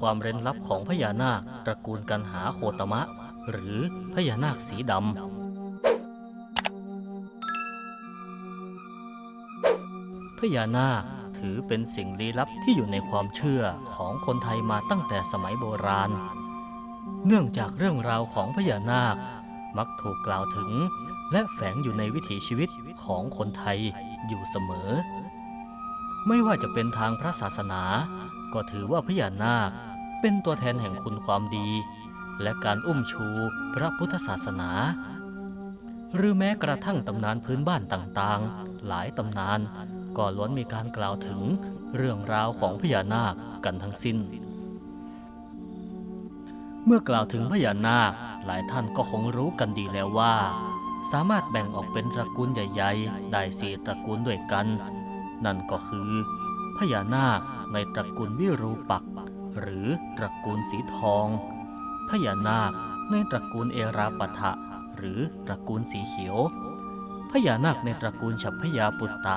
ความเร้นลับของพญานาคตระกูลกันหาโคตมะ หรือพญานาคสีดำพญานาคถือเป็นสิ่งลี้ลับที่อยู่ในความเชื่อของคนไทยมาตั้งแต่สมัยโบราณ เนื่องจากเรื่องราวของพญานาคมักถูกกล่าวถึง และแฝงอยู่ในวิถีชีวิตของคนไทยอยู่เสมอ ไม่ว่าจะเป็นทางพระศาสนา ก็ถือว่าพญานาค เป็นตัวแทนแห่งคุณความดี และการอุ้มชูพระพุทธศาสนา หรือแม้กระทั่งตำนานพื้นบ้านต่างๆ หลายตำนานก็ล้วนมีการกล่าวถึงเรื่องราวของพญานาคกันทั้งสิ้น เมื่อกล่าวถึงพญานาคหลายท่านก็คงรู้กันดีแล้วว่า สามารถแบ่งออกเป็นตระกูลใหญ่ๆ ได้สี่ตระกูลด้วยกัน นั่นก็คือพญานาคในตระกูลวิรูปักษ์ หรือตระกูลสีทอง พญานาคในตระกูลเอราปะทะ หรือตระกูลสีเขียว พญานาคในตระกูลฉัพพยาปุตตะ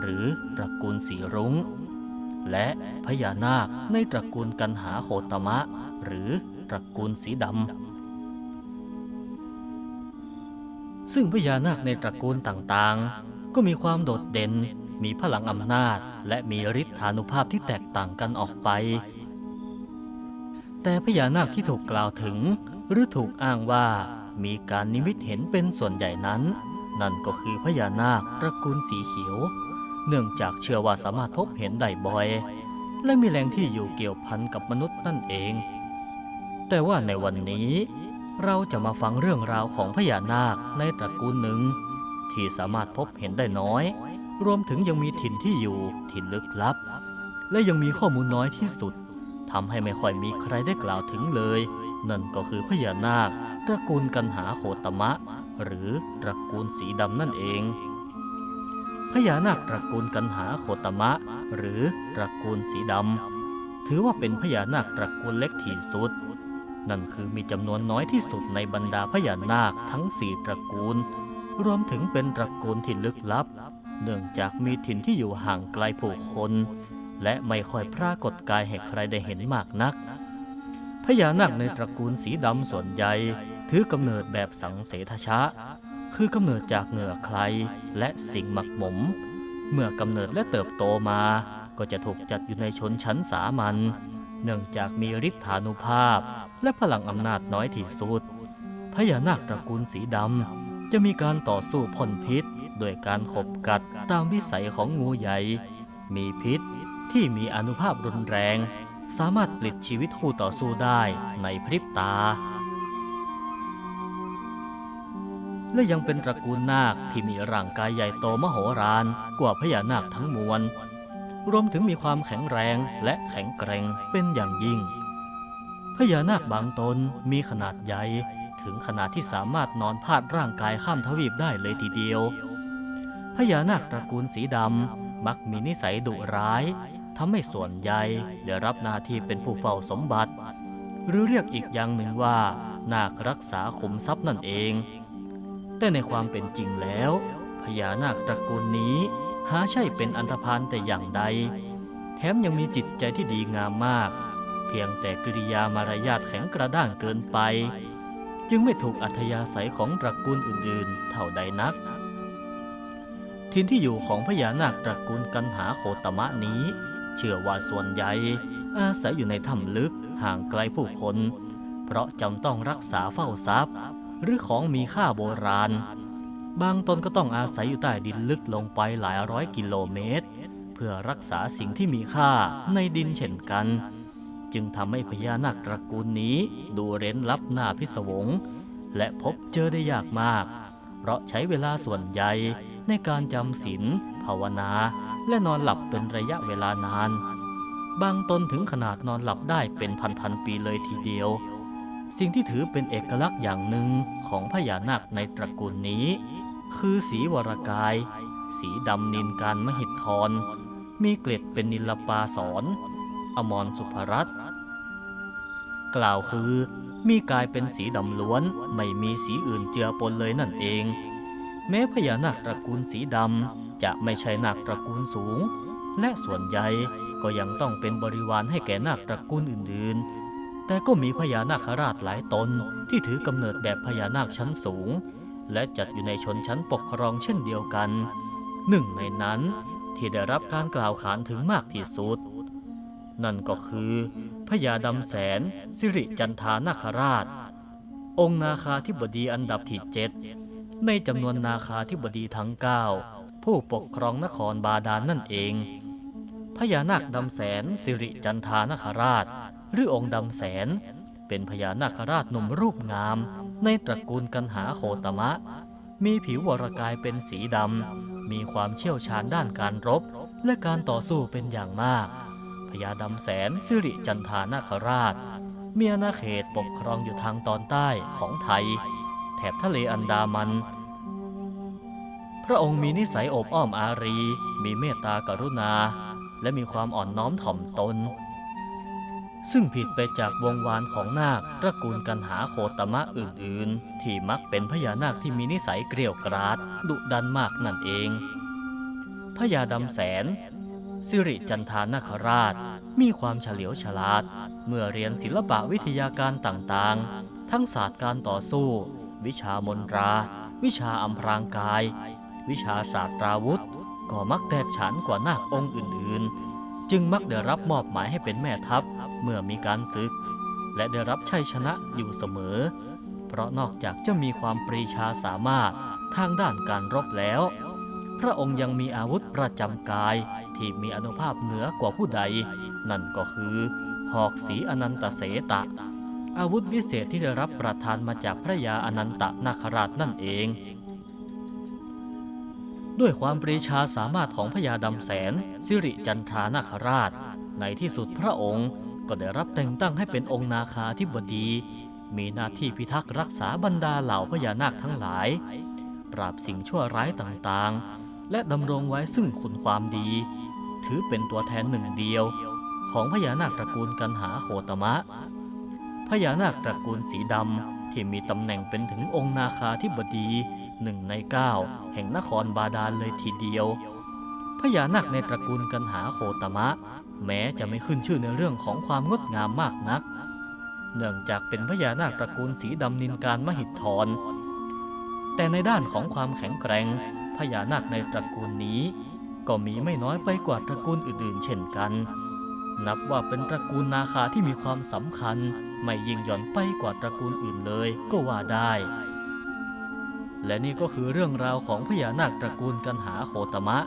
หรือตระกูลสีรุง้ง และพญานาคในตระกูลกันหาโคตมะ หรือตระกูลสีดำ ซึ่งพญานาคในตระกูลต่างๆ ก็มีความโดดเด่น มีพลังอำนาจ และมีฤทธานุภาพที่แตกต่างกันออกไป แต่พญานาคที่ถูกกล่าวถึง หรือถูกอ้างว่ามีการนิมิตเห็นเป็นส่วนใหญ่นั้น นั่นก็คือพญานาคตระกูลสีเขียว เนื่องจากเชื่อว่าสามารถพบเห็นได้บ่อย และมีแหล่งที่อยู่เกี่ยวพันกับมนุษย์นั่นเอง แต่ว่าในวันนี้ เราจะมาฟังเรื่องราวของพญานาคในตระกูลหนึ่ง ที่สามารถพบเห็นได้น้อย รวมถึงยังมีถิ่นที่อยู่ถิ่นลึกลับ และยังมีข้อมูลน้อยที่สุด ทำให้ไม่ค่อยมีใครได้กล่าวถึงเลย นั่นก็คือพญานาคตระกูลกันหาโคตมะ หรือตระกูลสีดำนั่นเองพญานาคตระกูลกันหาโคตมะ หรือตระกูลสีดำถือว่าเป็นพญานาคตระกูลเล็กที่สุด นั่นคือมีจำนวนน้อยที่สุดในบรรดาพญานาคทั้งสี่ตระกูล รวมถึงเป็นตระกูลที่ลึกลับ เนื่องจากมีถิ่นที่อยู่ห่างไกลผู้คน และไม่ค่อยปรากฏกายให้ใครได้เห็นมากนัก พญานาคในตระกูลสีดำส่วนใหญ่ถือกำเนิดแบบสังเสทชะ คือกำเนิดจากเหงื่อใครและสิ่งหมักหมม เมื่อกำเนิดและเติบโตมาก็จะถูกจัดอยู่ในชนชั้นสามัญเนื่องจากมีฤทธานุภาพ และพลังอำนาจน้อยที่สุด พญานาคตระกูลสีดำจะมีการต่อสู้พ่นพิษ โดยการขบกัดตามวิสัยของงูใหญ่ มีพิษ ที่มีอนุภาพรุนแรง สามารถปลิดชีวิตคู่ต่อสู้ได้ในพริบตา และยังเป็นตระกูลนาคที่มีร่างกายใหญ่โตมโหฬารกว่าพญานาคทั้งมวล รวมถึงมีความแข็งแรงและแข็งแกร่งเป็นอย่างยิ่ง พญานาคบางตนมีขนาดใหญ่ถึงขนาดที่สามารถนอนพาดร่างกายข้ามทวีปได้เลยทีเดียวพญานาคตระกูลสีดำมักมีนิสัยดุร้าย ทำให้ส่วนใหญ่ได้รับหน้าที่เป็นผู้เฝ้าสมบัติ หรือเรียกอีกอย่างหนึ่งว่า นาครักษาขุมทรัพย์นั่นเอง แต่ในความเป็นจริงแล้ว พญานาคตระกูลนี้หาใช่เป็นอันธพาลแต่อย่างใด แถมยังมีจิตใจที่ดีงามมาก เพียงแต่กิริยามารยาทแข็งกระด้างเกินไป จึงไม่ถูกอัธยาศัยของตระกูลอื่นๆ เท่าใดนักทินที่อยู่ของพญานาคตระกูลกันหาโคตมะนี้ เชื่อว่าส่วนใหญ่อาศัยอยู่ในถ้ำลึกห่างไกลผู้คน เพราะจำต้องรักษาเฝ้าทรัพย์ หรือของมีค่าโบราณ บางตนก็ต้องอาศัยอยู่ใต้ดินลึกลงไปหลายร้อยกิโลเมตร เพื่อรักษาสิ่งที่มีค่าในดินเช่นกัน จึงทำให้พญานาคตระกูลนี้ดูเร้นลับหน้าพิศวง และพบเจอได้ยากมาก เพราะใช้เวลาส่วนใหญ่ในการจำศีลภาวนา และนอนหลับเป็นระยะเวลานาน บางตนถึงขนาดนอนหลับได้เป็นพันๆปีเลยทีเดียว สิ่งที่ถือเป็นเอกลักษณ์อย่างหนึ่งของพญานาคในตระกูลนี้ คือสีวรกาย สีดำนินการมหิทรมีเกล็ดเป็นนิลปาสอนอมรสุภรัตกล่าวคือมีกายเป็นสีดำล้วนไม่มีสีอื่นเจือปนเลยนั่นเอง แม้พญานาคตระกูลสีดำจะไม่ใช่นาคตระกูลสูง และส่วนใหญ่ก็ยังต้องเป็นบริวารให้แก่นาคตระกูลอื่นๆ แต่ก็มีพญานาคราชหลายตนที่ถือกำเนิดแบบพญานาคชั้นสูง และจัดอยู่ในชนชั้นปกครองเช่นเดียวกัน หนึ่งในนั้นที่ได้รับการกล่าวขานถึงมากที่สุด นั่นก็คือพญาดำแสนสิริจันทานาคราช องค์นาคาธิบดีอันดับที่เจ็ด ในจำนวนนาคาธิบดีทั้งเก้าผู้ปกครองนครบาดาลนนั่นเอง พญานาคดำแสนสิริจันทานาคราช หรือองค์ดำแสน เป็นพญานาคราชหนุ่มรูปงาม ในตระกูลกันหาโคตมะ มีผิววรกายเป็นสีดำ มีความเชี่ยวชาญด้านการรบ และการต่อสู้เป็นอย่างมาก พญาดำแสนสิริจันทานาคราช มีอาณาเขตปกครองอยู่ทางตอนใต้ของไทย แถบทะเลอันดามัน พระองค์มีนิสัยอบอ้อมอารี มีเมตตากรุณา และมีความอ่อนน้อมถ่อมตน ซึ่งผิดไปจากวงวานของนาคตระกูลกันหาโคตมะอื่นๆ ที่มักเป็นพญานาคที่มีนิสัยเกรียวกราด ดุดันมากนั่นเอง พญาดำแสน สิริจันทานาคราชมีความเฉลียวฉลาด เมื่อเรียนศิลปะวิทยาการต่างๆ ทั้งศาสตร์การต่อสู้ วิชามนตรา วิชาอำพรางกาย วิชาศาสตราวุธ ก็มักแตกฉานกว่านาคองค์อื่นๆ จึงมักได้รับมอบหมายให้เป็นแม่ทัพเมื่อมีการฝึก และได้รับชัยชนะอยู่เสมอ เพราะนอกจากจะมีความปรีชาสามารถทางด้านการรบแล้ว พระองค์ยังมีอาวุธประจำกายที่มีอนุภาพเหนือกว่าผู้ใด นั่นก็คือ หอกสีอนันตเสตะ อาวุธวิเศษที่ได้รับประทานมาจากพระยาอนันตนาคราชนั่นเอง ด้วยความปรีชาสามารถของพญาดำแสน สิริจันทรานาคราช ในที่สุดพระองค์ก็ได้รับแต่งตั้งให้เป็นองค์นาคาธิบดี มีหน้าที่พิทักษ์รักษาบรรดาเหล่าพญานาคทั้งหลาย ปราบสิ่งชั่วร้ายต่างๆ และดำรงไว้ซึ่งคุณความดี ถือเป็นตัวแทนหนึ่งเดียว ของพญานาคตระกูลกันหาโคตมะ พญานาคตระกูลสีดำที่มีตำแหน่งเป็นถึงองค์นาคาธิบดีหนึ่งในเก้าแห่งนครบาดาลเลยทีเดียว พญานาคในตระกูลกันหาโคตมะ แม้จะไม่ขึ้นชื่อในเรื่องของความงดงามมากนัก เนื่องจากเป็นพญานาคตระกูลสีดำนินการมหิดทรแต่ในด้านของความแข็งแกร่งพญานาคในตระกูลนี้ ก็มีไม่น้อยไปกว่าตระกูลอื่นๆ เช่นกัน นับว่าเป็นตระกูลนาคาที่มีความสำคัญ ไม่ยิ่งหย่อนไปกว่าตระกูลอื่นเลยก็ว่าได้ และนี่ก็คือเรื่องราวของพญานาคตระกูลกันหาโคตมะ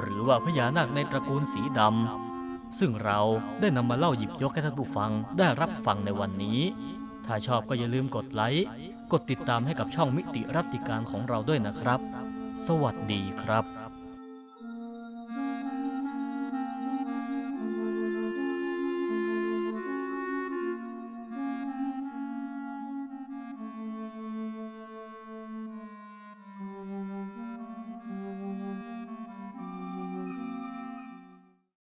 หรือว่าพญานาคในตระกูลสีดำซึ่งเราได้นำมาเล่าหยิบยกให้ท่านผู้ฟังได้รับฟังในวันนี้ ถ้าชอบก็อย่าลืมกดไลค์กดติดตามให้กับช่องมิติรัตติการของเราด้วยนะครับ สวัสดีครับ